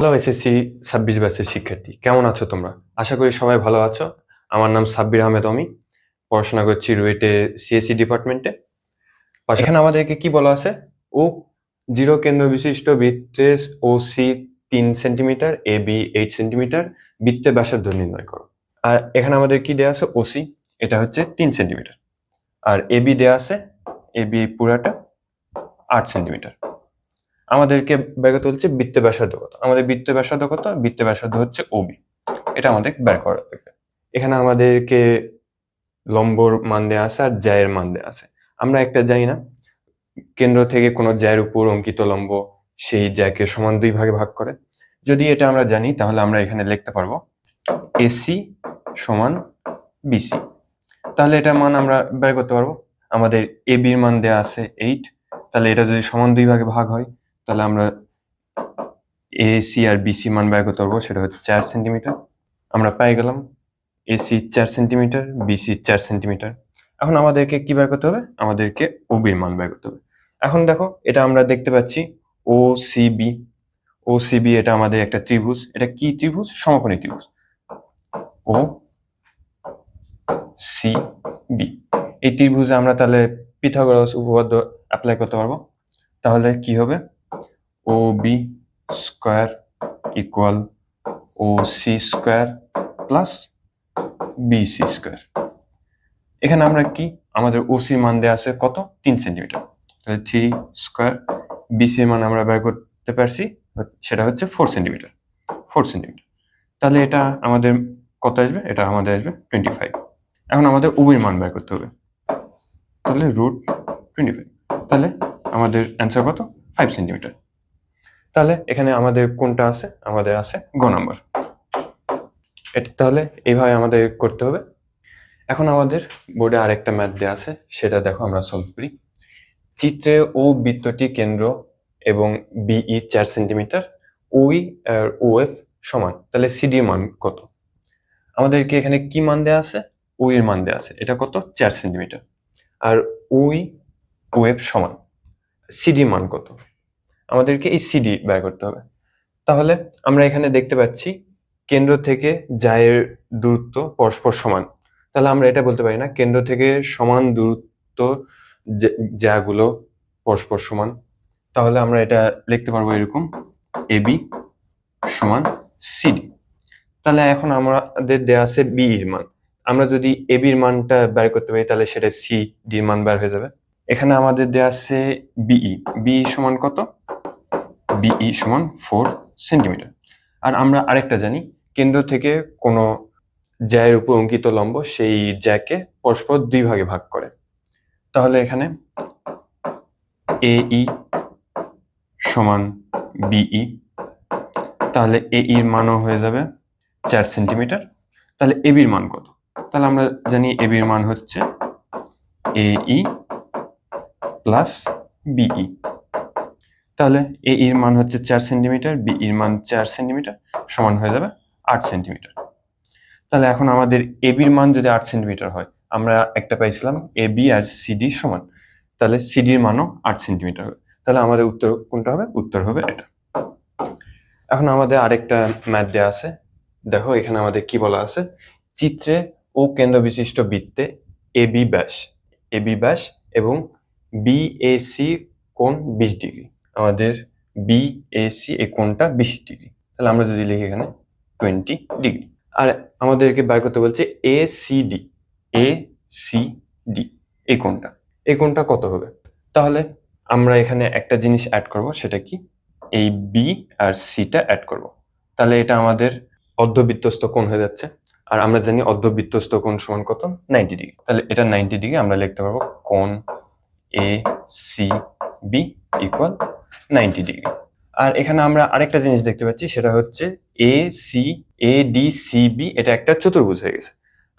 Hello SSC ছাব্বিশ ব্যাচের শিক্ষার্থী। কেমন আছো তোমরা? আশা করি সবাই ভালো আছো। আমার নাম সাব্বির আহমেদ অমি, পড়াশোনা করছি রুয়েটে সিএসসি ডিপার্টমেন্টে। এখানে আমাদেরকে কি বলা আছে? ও জিরো কেন্দ্র বিশিষ্ট বৃত্তে ও সি তিন centimetre A B eight centimetre বৃত্তে ব্যাসার্ধ নির্ণয় করো। আর এখানে আমাদের কি দেওয়া আছে? ওসি এটা হচ্ছে তিন সেন্টিমিটার। আর এ বি দেওয়া আছে এ বি পুরাটা আট সেন্টিমিটার। আমাদেরকে করতে হচ্ছে বৃত্ত ব্যাসার্ধ কত আমাদের বৃত্ত ব্যাসার্ধ কত বৃত্ত ব্যাসার্ধ হচ্ছে ওবি এটা আমাদের বের করা লাগবে এখানে আমাদেরকে লম্বর মান দেওয়া আছে আর জ্যায়ের মান দেওয়া আছে। আমরা একটা জানি না। কেন্দ্র থেকে কোনো জ্যায়ের উপর অঙ্কিত লম্ব সেই জ্যাকে সমান দুই ভাগে ভাগ করে। যদি এটা আমরা জানি, তাহলে আমরা এখানে লিখতে পারব এসি সমান বিসি তাহলে এটার মান আমরা বের করতে পারব। আমাদের এ বির মান দেওয়া আছে এইট তাহলে এটা যদি সমান দুই ভাগে ভাগ হয় তাহলে আমরা এ সি আর বিসি মান বের করতে পারব, সেটা হচ্ছে চার সেন্টিমিটার আমরা পেয়ে গেলাম এসি চার সেন্টিমিটার বিসি চার সেন্টিমিটার এখন আমাদেরকে কি বের করতে হবে? আমাদেরকে ওবির মান বের করতে হবে। এখন দেখো, এটা আমরা দেখতে পাচ্ছি ও সিবি ও সিবি এটা আমাদের একটা ত্রিভুজ। এটা কি ত্রিভুজ? সমকোণী ত্রিভুজ। ও সি বি এই ত্রিভুজে আমরা তাহলে পিথাগোরাস উপপাদ্য অ্যাপ্লাই করতে পারব। তাহলে কি হবে? O B square equal O C square plus B C square এখানে আমরা কি? আমাদের ওসি মান দেওয়া আছে কত? তিন সেন্টিমিটার। তাহলে থ্রি স্কোয়ার বিসি মান আমরা বের করতে পারছি সেটা হচ্ছে ফোর সেন্টিমিটার। Four centimetre. তাহলে এটা আমাদের কত আসবে? এটা আমাদের আসবে টোয়েন্টি ফাইভ এখন আমাদের উবির মান বের করতে হবে। তাহলে রুট টোয়েন্টি ফাইভ তাহলে আমাদের অ্যান্সার কত? ফাইভ সেন্টিমিটার তাহলে এখানে আমাদের কোনটা আছে? আমাদের আছে গ নাম্বার। এটা, তাহলে এইভাবে আমাদের করতে হবে। এখন আমাদের বোর্ডে আরেকটা ম্যাথ দেওয়া আছে, সেটা দেখো আমরা সলভ করি। চিত্রে ও বৃত্তটি কেন্দ্র এবং বিই চার সেন্টিমিটার ওই আর ও এফ সমান। তাহলে সিডি মান কত? আমাদেরকে এখানে কি মান দেওয়া আছে? ওই এর মান দেওয়া আছে। এটা কত? চার সেন্টিমিটার আর ওই ও এফ সমান। সিডি মান কত? আমাদেরকে এই সিডি ব্যয় করতে হবে। তাহলে আমরা এখানে দেখতে পাচ্ছি, কেন্দ্র থেকে জায়ের দূরত্ব পরস্পর সমান। তাহলে আমরা এটা বলতে পারি না, কেন্দ্র থেকে সমান দূরত্ব যাগুলো পরস্পর সমান। তাহলে আমরা এটা লিখতে পারব এরকম এবি সমান সিডি তাহলে এখন আমাদের দেয়া আছে বি এর মান। আমরা যদি এ এবির মানটা বের করতে পারি, তাহলে সেটা সি ডির মান বের হয়ে যাবে। এখানে আমাদের দেয়া আছে বিই বিই সমান কত? বিই সমান ফোর সেন্টিমিটার। আর আমরা আরেকটা জানি, কেন্দ্র থেকে কোনো জ্যায়ের উপর অঙ্কিত লম্ব সেই জ্যাকে পরস্পর দুই ভাগে ভাগ করে। তাহলে এখানে এ ই সমান বিই, তাহলে এ ইর মানও হয়ে যাবে চার সেন্টিমিটার। তাহলে এবির মান কত? তাহলে আমরা জানি এবির মান হচ্ছে এ ই প্লাস বিই তাহলে এ এর মান হচ্ছে চার সেন্টিমিটার বি এর মান চার সেন্টিমিটার সমান হয়ে যাবে আট সেন্টিমিটার। তাহলে এখন আমাদের এ বির মান যদি আট সেন্টিমিটার হয়, আমরা একটা পাইছিলাম এ বি আর সিডি সমান। তাহলে সিডির মানও আট সেন্টিমিটার হবে। তাহলে আমাদের উত্তর কোনটা হবে? উত্তর হবে এটা। এখন আমাদের আরেকটা ম্যাথ দেওয়া আছে। দেখো, এখানে আমাদের কি বলা আছে? চিত্রে ও কেন্দ্র বিশিষ্ট বৃত্তে এ বি ব্যাস এ বি ব্যাস এবং বি এ সি কোণ বিশ ডিগ্রি। আমাদের বি এ সি এই কোণটা বিশ ডিগ্রি। তাহলে আমরা যদি লিখি এখানে টোয়েন্টি ডিগ্রি। আর আমাদেরকে বের করতে বলছে A C D A C D এই কোণটা। এই কোণটা কত হবে? তাহলে আমরা এখানে একটা জিনিস অ্যাড করব, সেটা কি? এই বি আর সিটা অ্যাড করব। তাহলে এটা আমাদের অর্ধবৃত্তস্ত কোণ হয়ে যাচ্ছে। আর আমরা জানি অর্ধবৃত্তস্ত কোণ সমান কত? Ninety degree. তাহলে এটা নাইনটি ডিগ্রি, আমরা লিখতে পারব কোণ A C B equal ninety degree আর এখানে আমরা আরেকটা জিনিস দেখতে পাচ্ছি, সেটা হচ্ছে A C A D C B এটা একটা চতুর্ভুজ হয়ে গেছে।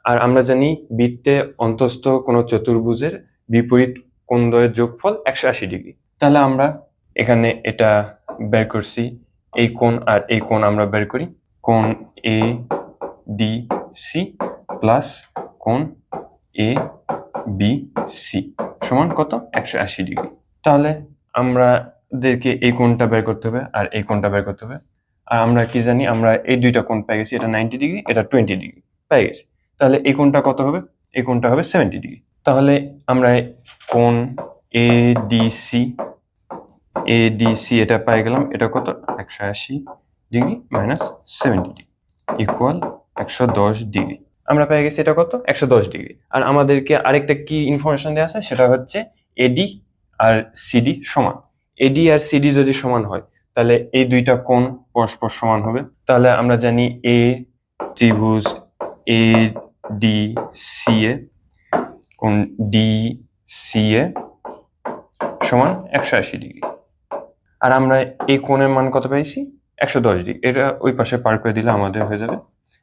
আর আমরা জানি বৃত্তে অন্তস্থ কোনো চতুর্ভুজের বিপরীত কোণদ্বয়ের যোগফল একশো আশি ডিগ্রি তাহলে আমরা এখানে এটা বের করছি, এই কোণ আর এই কোণ আমরা বের করি। কোণ এ ডি সি প্লাস কোণ এ বি সি সমান কত? একশো আশি ডিগ্রি। তাহলে আমাদেরকে এই কোণটা বের করতে হবে আর এই কোণটা বের করতে হবে। আর আমরা কি জানি, আমরা এই দুইটা কোণ পেয়ে গেছি, এটা নাইনটি ডিগ্রি, এটা টোয়েন্টি ডিগ্রি, পেয়ে গেছি। তাহলে এই কোণটা কত হবে? এই কোণটা হবে সেভেন্টি ডিগ্রি। তাহলে আমরা কোণ এ ডিসি এ ডিসি এটা পেয়ে গেলাম, এটা কত? একশো আশি degree minus seventy degree equal একশো দশ ডিগ্রি। আমরা পেয়ে গেছি এটা কত? একশো দশ ডিগ্রি। আর আমাদেরকে আরেকটা কি ইনফরমেশন দেওয়া আছে? সেটা হচ্ছে এডি আর সিডি সমান। এডি আর সিডি যদি সমান হয়, তাহলে এই দুইটা কোণ পরস্পর সমান হবে। তাহলে আমরা জানি এ ত্রিভুজ এ ডি সি এ কোণ ডি সি এ সমান একশো আশি ডিগ্রি। আর আমরা এই কোণের মান কত পেয়েছি? একশো দশ ডিগ্রি। এটা ওই পাশে পার করে দিলে আমাদের হয়ে যাবে।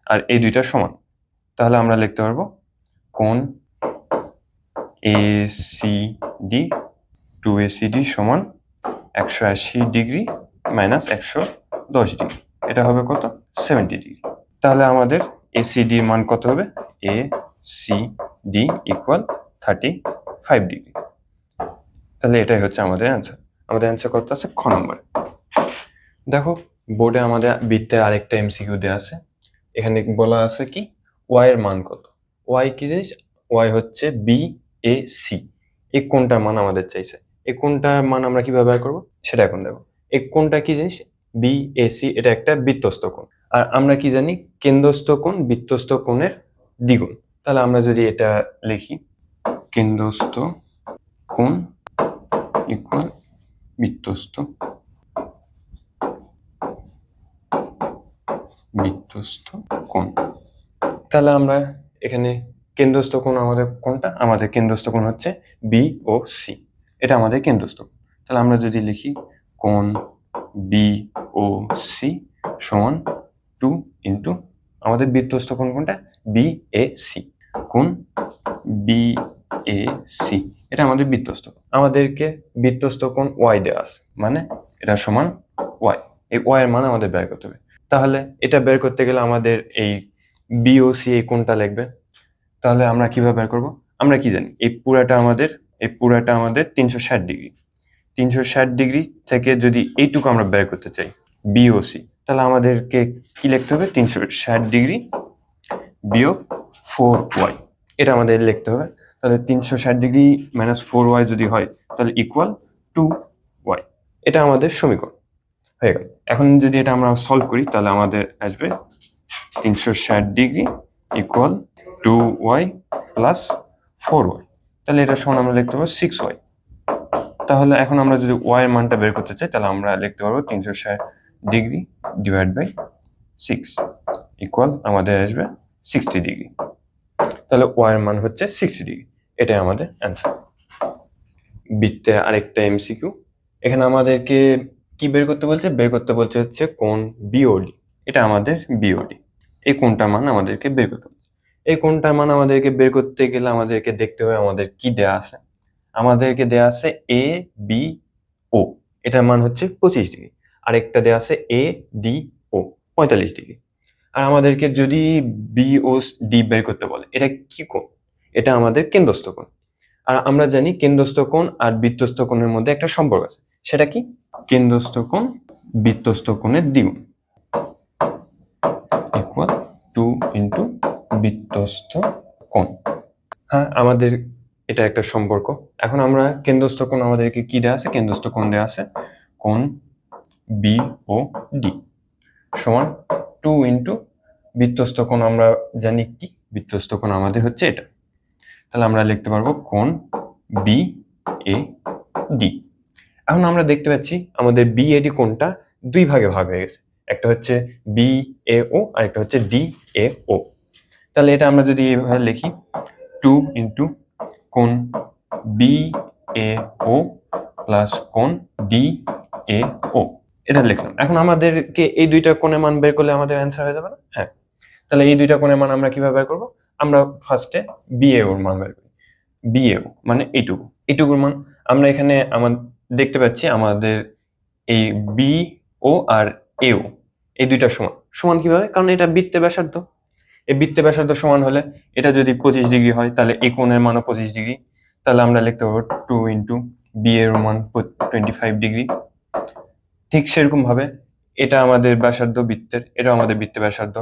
আর এই দুইটা সমান। তাহলে আমরা লিখতে পারব কোন A C D to A C D সমান একশো আশি ডিগ্রি মাইনাস একশো দশ ডিগ্রি। এটা হবে কত? Seventy degree. তাহলে আমাদের এ সি ডির মান কত হবে? A C D equal thirty five degree. তাহলে এটাই হচ্ছে আমাদের অ্যান্সার আমাদের অ্যান্সার কত আছে? খ নম্বরে। দেখো বোর্ডে আমাদের বৃত্তের আরেকটা এমসিকিউ দেওয়া আছে। এখানে বলা আছে কি? ওয়াই এর মান কত? ওয়াই কি জিনিস? ওয়াই হচ্ছে বি এ সি এই কোনটার মান আমাদের চাইছে? এ কোনটার মান আমরা কীভাবে বের করব? সেটা এখন দেখো। এই কোনটা কি জিনিস? বি এ সি এটা একটা বৃত্তস্থ কোণ। আর আমরা কি জানি? কেন্দ্রস্থ কোণ বৃত্তস্থ কোণের দ্বিগুণ। তাহলে আমরা যদি এটা লিখি, কেন্দ্রস্থ কোণ ইকুয়াল বৃত্তস্থ বৃত্তস্থ কোণ। তাহলে আমরা এখানে কেন্দ্রস্থ কোণ আমাদের কোনটা আমাদের কেন্দ্রস্থ কোণ হচ্ছে বি ও সি এটা আমাদের কেন্দ্রস্থ। তাহলে আমরা যদি লিখি কোণ বি ও সি সমান টু ইন্টু আমাদের বৃত্তস্থ কোণ কোনটা বি এ সি কোণ বি এ সি এটা আমাদের বৃত্তস্থ। আমাদেরকে বৃত্তস্থ কোণ ওয়াই দেওয়া আছে। মানে এটা সমান ওয়াই এই ওয়াই এর মান আমাদের বের করতে হবে। তাহলে এটা বের করতে গেলে আমাদের এই বিওসি এই কোণটা লাগবে তাহলে আমরা কীভাবে বের করব? আমরা কি জানি? এই পুরাটা আমাদের, এই পুরাটা আমাদের তিনশো ষাট ডিগ্রি। তিনশো ষাট ডিগ্রি থেকে যদি এইটুকু আমরা বের করতে চাই বিওসি তাহলে আমাদেরকে কি লিখতে হবে? তিনশো ষাট ডিগ্রি বিয়োগ ফোর ওয়াই। এটা আমাদের লিখতে হবে। তাহলে তিনশো ষাট ডিগ্রি মাইনাস ফোর ওয়াই যদি হয়, তাহলে ইকুয়াল টু ওয়াই। এটা আমাদের সমীকরণ। হয়ে গেল। এখন যদি এটা আমরা সলভ করি, তাহলে আমাদের আসবে তিনশো ষাট degree equal two Y plus four Y তাহলে এটা সমান আমরা লিখতে পারব সিক্স ওয়াই তাহলে এখন আমরা যদি ওয়াই মানটা বের করতে চাই, তাহলে আমরা লিখতে পারব তিনশো ষাট degree divide by six equal আমাদের আসবে সিক্সটি ডিগ্রি। তাহলে ওয়াই এর মান হচ্ছে সিক্সটি ডিগ্রি। এটাই আমাদের অ্যান্সার বৃত্তে আরেকটা এমসিকিউ এখানে আমাদেরকে কি বের করতে বলছে? বের করতে বলছে হচ্ছে কোন বিওডি এটা আমাদের বিওডি এই কোনটার মান আমাদেরকে বের করতে বলছে এই কোনটার মান আমাদেরকে বের করতে গেলে আমাদেরকে দেখতে হবে আমাদের কি দেয়া আছে? আমাদেরকে দেয়া আছে এ বি ও এটার মান হচ্ছে পঁচিশ ডিগ্রি। আরেকটা দেয়া আছে এ ডি ও পঁয়তাল্লিশ ডিগ্রি। আর আমাদেরকে যদি বি ও ডি বের করতে বলে, এটা কি কোণ? এটা আমাদের কেন্দ্রস্থ কোণ। আর আমরা জানি কেন্দ্রস্থ কোণ আর বৃত্তস্থ কোণের মধ্যে একটা সম্পর্ক আছে। সেটা কি? কেন্দ্রস্থ কোণ, বৃত্তস্থ কোণের দ্বিগুণ। টু ইন্টু বৃত্তস্থ কোণ। হ্যাঁ আমাদের এটা একটা সম্পর্ক। এখন আমরা কেন্দ্রস্থ কোণ আমাদেরকে কি দেওয়া আছে? কেন্দ্রস্থ কোণ দেওয়া আছে কোণ বি ও ডি সমান টু ইন্টু বৃত্তস্থ কোণ। আমরা জানি কি? বৃত্তস্থ কোণ আমাদের হচ্ছে এটা। তাহলে আমরা লিখতে পারব কোণ বি এ ডি এখন আমরা দেখতে পাচ্ছি আমাদের বি এডি কোণটা দুই ভাগে ভাগ হয়ে গেছে। একটা হচ্ছে বি এ ও আর একটা হচ্ছে ডি এ ও তাহলে এটা আমরা যদি এইভাবে লিখি টু ইন্টু কোন বি এ ও প্লাস কোন ডি এ ও এটা লিখলাম। এখন আমাদেরকে এই দুইটা কোণের মান বের করলে আমাদের অ্যান্সার হয়ে যাবে না? হ্যাঁ। তাহলে এই দুইটা কোণের মান আমরা কীভাবে বের করব? আমরা ফার্স্টে বি এ ওর মান বের করি। বি এ ও মানে এইটুকু। এইটুকুর মান আমরা এখানে আমার দেখতে পাচ্ছি আমাদের এই বি ও আর এও এই দুইটা সমান। সমান কীভাবে? কারণ এটা বৃত্তে ব্যাসার্ধ। এই বৃত্তে ব্যাসার্ধ সমান হলে এটা যদি পঁচিশ ডিগ্রি হয়, তাহলে এই কোণের মানও পঁচিশ ডিগ্রি। তাহলে আমরা লিখতে পারব টু ইন্টু বি এর মান টোয়েন্টি ফাইভ ডিগ্রি। ঠিক সেরকম ভাবে এটা আমাদের ব্যাসার্ধ বৃত্তের এটা আমাদের বৃত্তের ব্যাসার্ধ।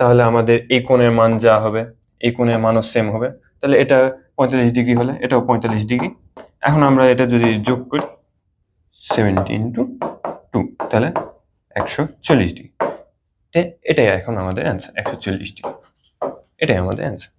তাহলে আমাদের এই কোণের মান যা হবে, এই কোণের মানও সেম হবে। তাহলে এটা পঁয়তাল্লিশ ডিগ্রি হলে এটাও পঁয়তাল্লিশ ডিগ্রি। এখন আমরা এটা যদি যোগ করি সেভেন্টি ইন্টু টু তাহলে একশো চল্লিশ ডিগ্রি এটাই এখন আমাদের অ্যান্সার একশো চল্লিশ ডিগ্রি এটাই আমাদের অ্যান্সার